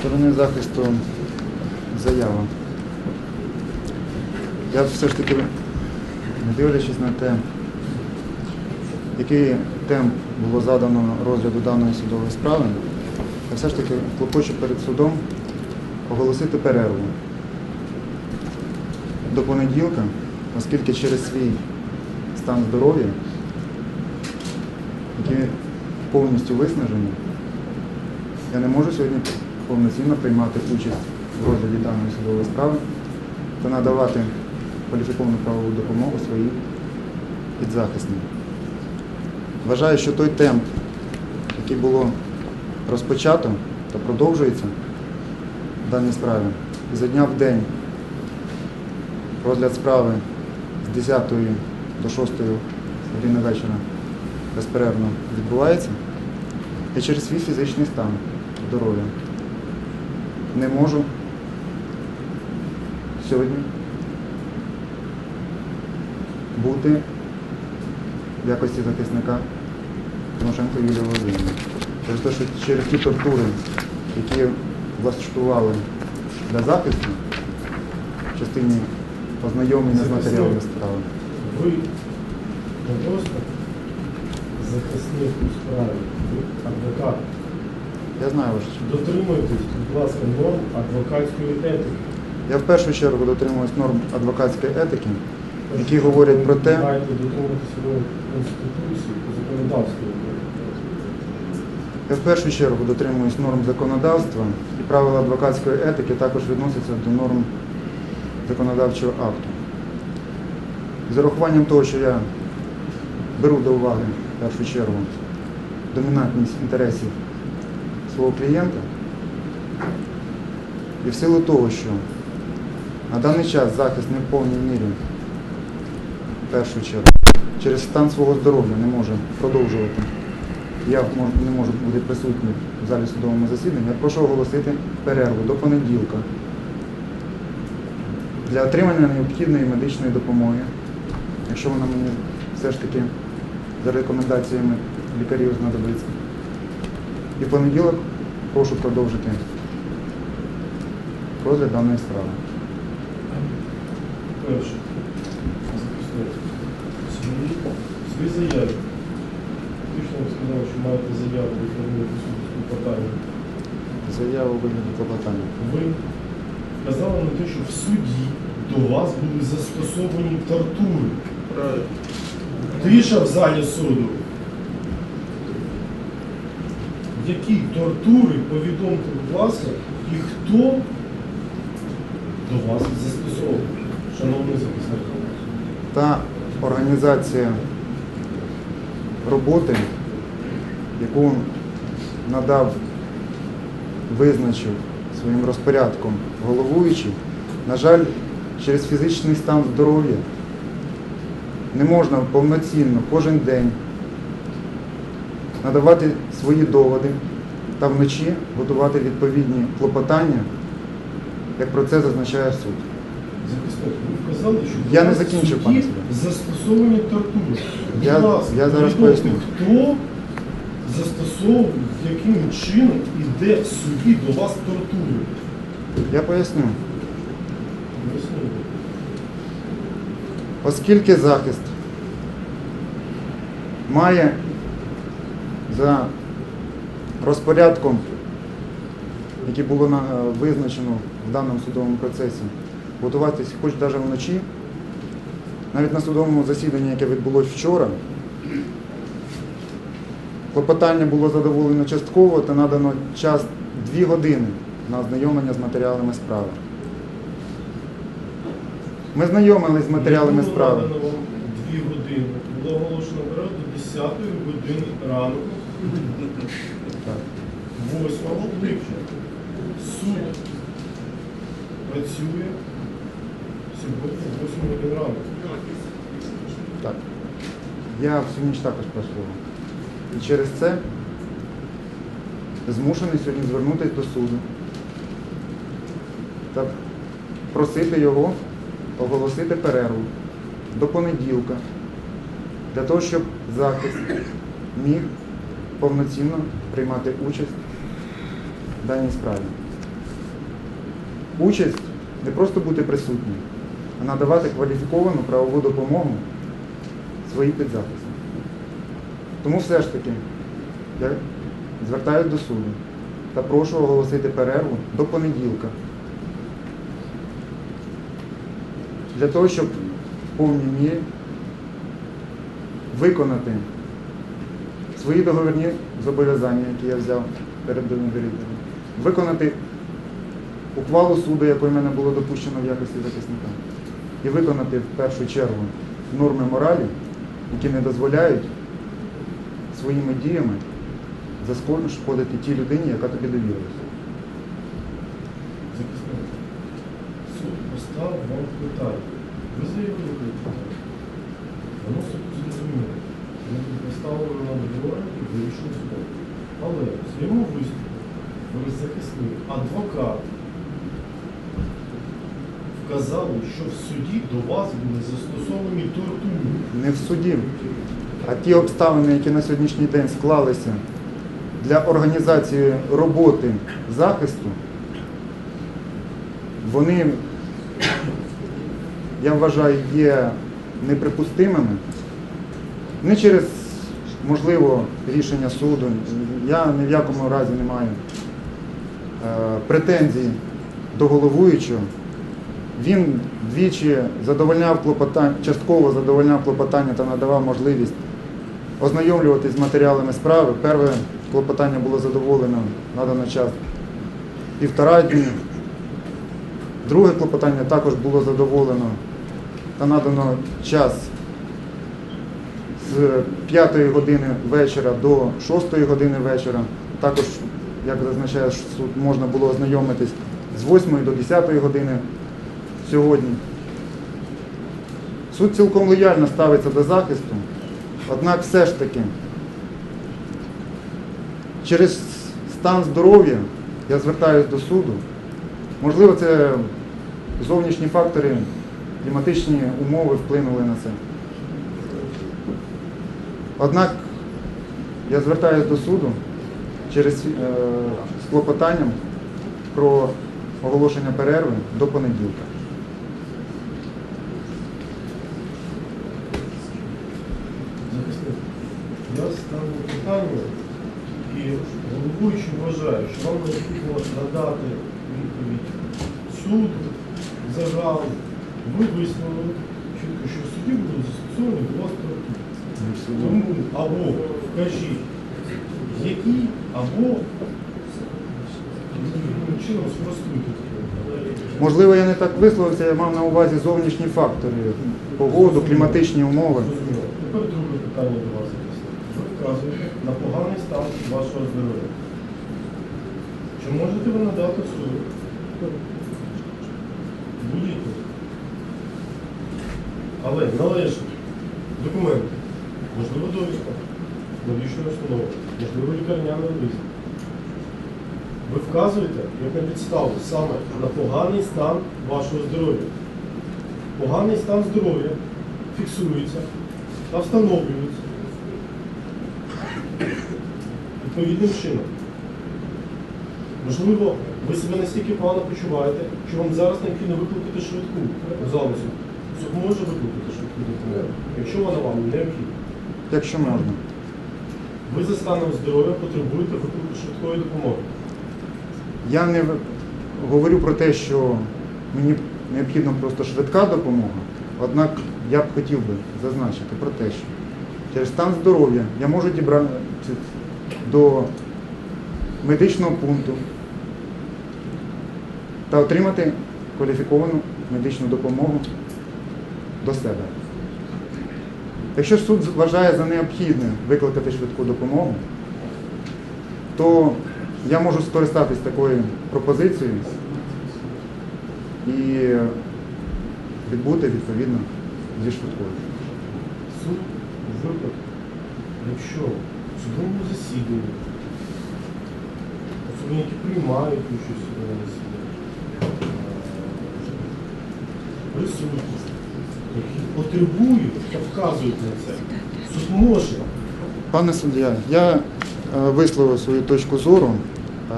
Сторони захисту заява. Я все ж таки, не дивлячись на те, який темп було задано розгляду даної судової справи, я все ж таки клопочу перед судом оголосити перерву до понеділка, оскільки через свій стан здоров'я, який повністю виснажений, я не можу сьогодні повноцінно приймати участь в розгляді даної судової справи та надавати кваліфіковану правову допомогу своїй підзахисній. Вважаю, що той темп, який було розпочато та продовжується в даній справі, за дня в день розгляд справи з 10 до 6 години вечора безперервно відбувається, я через свій фізичний стан здоров'я не можу сьогодні бути в якості захисника Тимошенко Юлії Володимирівни. Через те, що через ті тортури, які влаштували для захисту в частині ознайомлення з матеріалами справи. Ви не просто захисник у справі, ви адвокат. Я знаю ваше. Дотримуйтесь, будь ласка, норм адвокатської етики. Я в першу чергу дотримуюсь норм адвокатської етики, які говорять про те, Маєте дотримуватися ви Конституції, законодавства. Я в першу чергу дотримуюсь норм законодавства і правила адвокатської етики також відносяться до норм законодавчого акту. З урахуванням того, що я беру до уваги в першу чергу домінантність інтересів свого клієнта, і в силу того, що на даний час захист не в повній мірі, в першу чергу, через стан свого здоров'я не може продовжувати. Я не можу бути присутній в залі судовому засіданні, я прошу оголосити перерву до понеділка для отримання необхідної медичної допомоги, якщо вона мені все ж таки за рекомендаціями лікарів знадобиться. І в понеділок прошу продовжити розгляд даної справи. Перше. Свої заяви. Фактично ви сказали, що маєте заяву від клопотанням. Заяву вигляді клопотання. Ви казали на те, що в суді до вас були застосовані тортури. Тиша в залі суду. Які тортури, повідомте, будь ласка, і хто до вас застосовував, шановний захисник? та організація роботи, яку надав, визначив своїм розпорядком головуючий, на жаль, через фізичний стан здоров'я не можна повноцінно кожен день надавати свої доводи та вночі готувати відповідні клопотання, як про це зазначає суд. Ви вказали, що Я не закінчив, пане застосовані тортури. Я- я зараз поясню. Хто застосовував, яким чином і де в суді до вас тортури? Я поясню. Оскільки захист має за розпорядком, який було е, визначено в даному судовому процесі, готуватись хоч навіть вночі, навіть на судовому засіданні, яке відбулось вчора, клопотання було задоволено частково та надано час 2 години на ознайомлення з матеріалами справи. Ми знайомились з матеріалами було справи. надано вам дві години. Було оголошено перерву до 10 години ранку, Так. 8 липня. Суд працює сьогодні 8 годин ранку. Так. Я всю ніч також працював. І через це змушений сьогодні звернутися до суду та просити його оголосити перерву до понеділка для того, щоб захист міг повноцінно приймати участь в даній справі. Участь не просто бути присутнім, а надавати кваліфіковану правову допомогу своїй підзахисні. Тому все ж таки я звертаюся до суду та прошу оголосити перерву до понеділка. Для того, щоб в повній мірі виконати свої договірні зобов'язання, які я взяв перед довірителем, виконати ухвалу суду, якою мене було допущено в якості захисника, і виконати в першу чергу норми моралі, які не дозволяють своїми діями зашкодити тій людині, яка тобі довірилася. Суд поставив вам питання. Ви заявили питання. Воно суд зрозуміло. Ми поставили на договор і вирішили судом. Але в своєму виступі ви захисник, адвокат вказали, що в суді до вас були застосовані тортури. Не в суді, а ті обставини, які на сьогоднішній день склалися для організації роботи захисту, вони, я вважаю, є неприпустимими. Не через, можливо, рішення суду. Я ні в якому разі не маю е, претензій до головуючого. Він двічі задовольняв клопотання, частково задовольняв клопотання та надавав можливість ознайомлюватись з матеріалами справи. Перше клопотання було задоволено надано час півтора дні. Друге клопотання також було задоволено та надано час з 5 години вечора до 6 години вечора. Також, як зазначає суд, можна було ознайомитись з 8 до 10 години сьогодні. Суд цілком лояльно ставиться до захисту, однак все ж таки через стан здоров'я я звертаюся до суду. Можливо, це зовнішні фактори, кліматичні умови вплинули на це. Однак я звертаюся до суду через е, з клопотанням про оголошення перерви до понеділка. Захисник, я ставлю питання і головуючий вважає, що вам необхідно надати відповідь суду, загал. Ви висновили чітко, що в суді будуть застосовані до вас тортури. Тому або вкажіть, які, або чином спростуйте. Можливо, я не так висловився, я мав на увазі зовнішні фактори, погоду, кліматичні умови. Тепер друге питання до вас. Вказуєте на поганий стан вашого здоров'я. Чи можете ви надати суду будь-яку, але належні документи, можливо, довідка медичної установи, можливо, лікарняний лист. Ви вказуєте, як на підставу, саме на поганий стан вашого здоров'я. Поганий стан здоров'я фіксується та встановлюється відповідним чином. Можливо, ви себе настільки погано почуваєте, що вам зараз необхідно викликати швидку залицю. Суд може викликати швидку допомогу, якщо вона вам необхідна. Якщо можна. Ви за станом здоров'я потребуєте виклику швидкої допомоги. Я не говорю про те, що мені необхідна просто швидка допомога, однак я б хотів би зазначити про те, що через стан здоров'я я можу дібратися до медичного пункту та отримати кваліфіковану медичну допомогу до себе. Якщо суд вважає за необхідне викликати швидку допомогу, то я можу скористатись такою пропозицією і відбути відповідно зі швидкою. Суд випадку, якщо в судовому засіданні, особи, які приймають участь у судовому засіданні, е, присутність, які потребують та вказують на це. Суд може. Пане суддя, я е, висловив свою точку зору.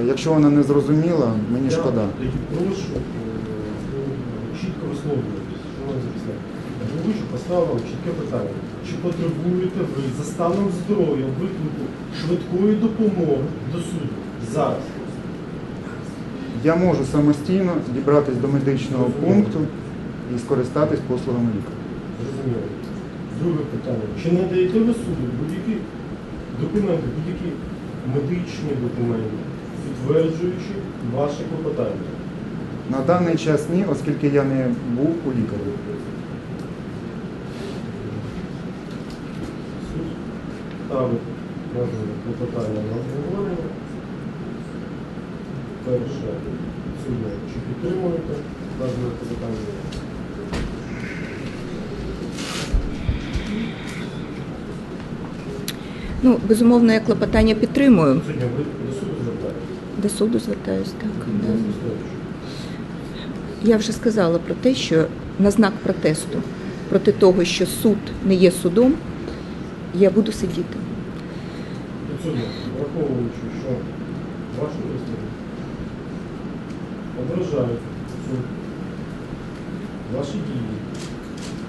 Е, Якщо вона не зрозуміла, мені Я шкода. тоді прошу чітко записати. Головуючий чітке питання. Чи потребуєте ви за станом здоров'я виклику швидкої допомоги до суду зараз? Я можу самостійно дібратись до медичного пункту і скористатись послугами лікаря. Зрозуміло. Друге питання. Чи надаєте ви суду будь-які документи, будь-які медичні документи, підтверджуючи ваше клопотання? На даний час ні, оскільки я не був у лікарі. Суд ставить вказане клопотання на обговорення. Перше, судно, чи підтримуєте вказане клопотання? Ну, безумовно, я клопотання підтримую. Ви до суду звертаєтесь? До суду звертаюсь, так. Да. Я вже сказала про те, що на знак протесту проти того, що суд не є судом, я буду сидіти. Підсудно, враховуючи, що ваші висновки ображають ваші дії,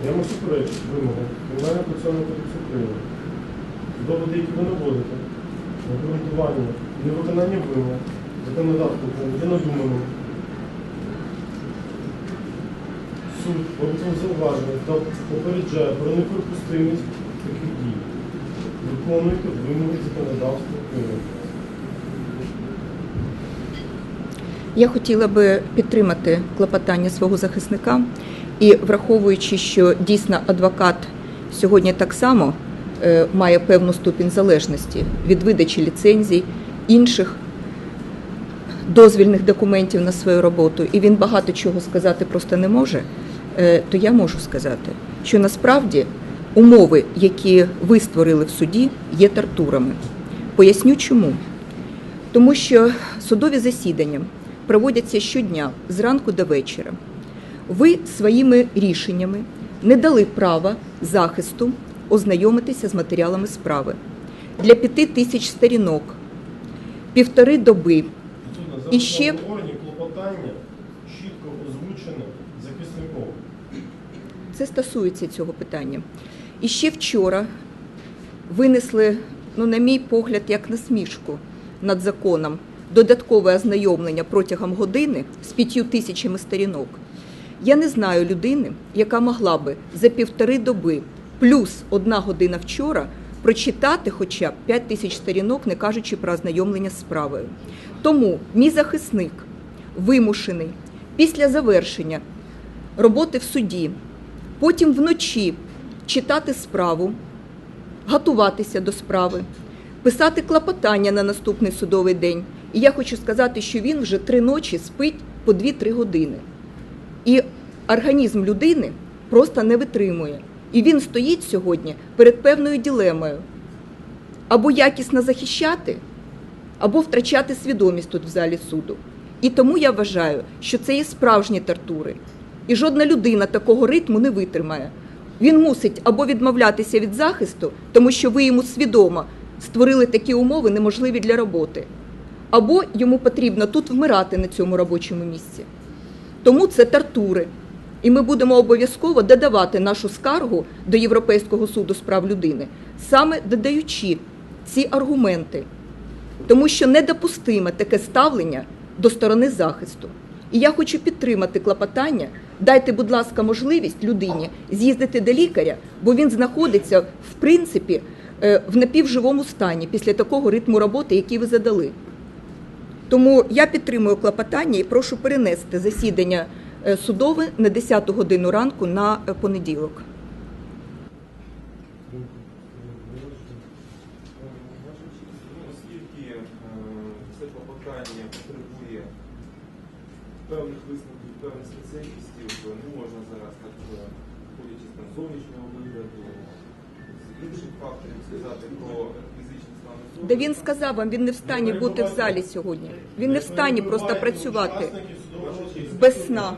прямо суперечать вимогам Кримінального процесуального кодексу України, доводи, які ви наводите, обґрунтування невиконання вимог законодавства України є надуманим. Суд зауваження та попереджає про неприпустимість таких дій. Виконуйте вимоги законодавства. Я хотіла би підтримати клопотання свого захисника і враховуючи, що дійсно адвокат сьогодні так само е, має певну ступінь залежності від видачі ліцензій, інших дозвільних документів на свою роботу, і він багато чого сказати просто не може, е, то я можу сказати, що насправді умови, які ви створили в суді, є тортурами. Поясню чому. Тому що судові засідання проводяться щодня зранку до вечора. Ви своїми рішеннями не дали права захисту ознайомитися з матеріалами справи для п'яти тисяч сторінок, півтори доби. І ще- клопотання чітко озвучене захисником. Це стосується цього питання. І ще вчора винесли, ну, на мій погляд, як насмішку над законом додаткове ознайомлення протягом години з п'ятью тисячами сторінок. Я не знаю людини, яка могла би за півтори доби плюс одна година вчора прочитати хоча б 5 тисяч сторінок, не кажучи про ознайомлення з справою. Тому мій захисник вимушений після завершення роботи в суді, потім вночі читати справу, готуватися до справи, писати клопотання на наступний судовий день. І я хочу сказати, що він вже три ночі спить по 2-3 години. І організм людини просто не витримує. І він стоїть сьогодні перед певною ділемою. Або якісно захищати, або втрачати свідомість тут в залі суду. І тому я вважаю, що це є справжні тортури. І жодна людина такого ритму не витримає. Він мусить або відмовлятися від захисту, тому що ви йому свідомо створили такі умови, неможливі для роботи, або йому потрібно тут вмирати на цьому робочому місці. Тому це тортури. І ми будемо обов'язково додавати нашу скаргу до Європейського суду з прав людини, саме додаючи ці аргументи, тому що недопустиме таке ставлення до сторони захисту. І я хочу підтримати клопотання. Дайте, будь ласка, можливість людині з'їздити до лікаря, бо він знаходиться в принципі е, в напівживому стані після такого ритму роботи, який ви задали. Тому я підтримую клопотання і прошу перенести засідання е, судове на 10 годину ранку на е, понеділок. Ну, Оскільки е, це клопотання потребує певних висновків, певних спеціалістів, то не можна зараз так, е, виходячи з там, зовнішнього вигляду, з інших факторів сказати про фізичний стан особи. Де він сказав вам, він не в стані бути в залі сьогодні. Він не в стані просто працювати без сна.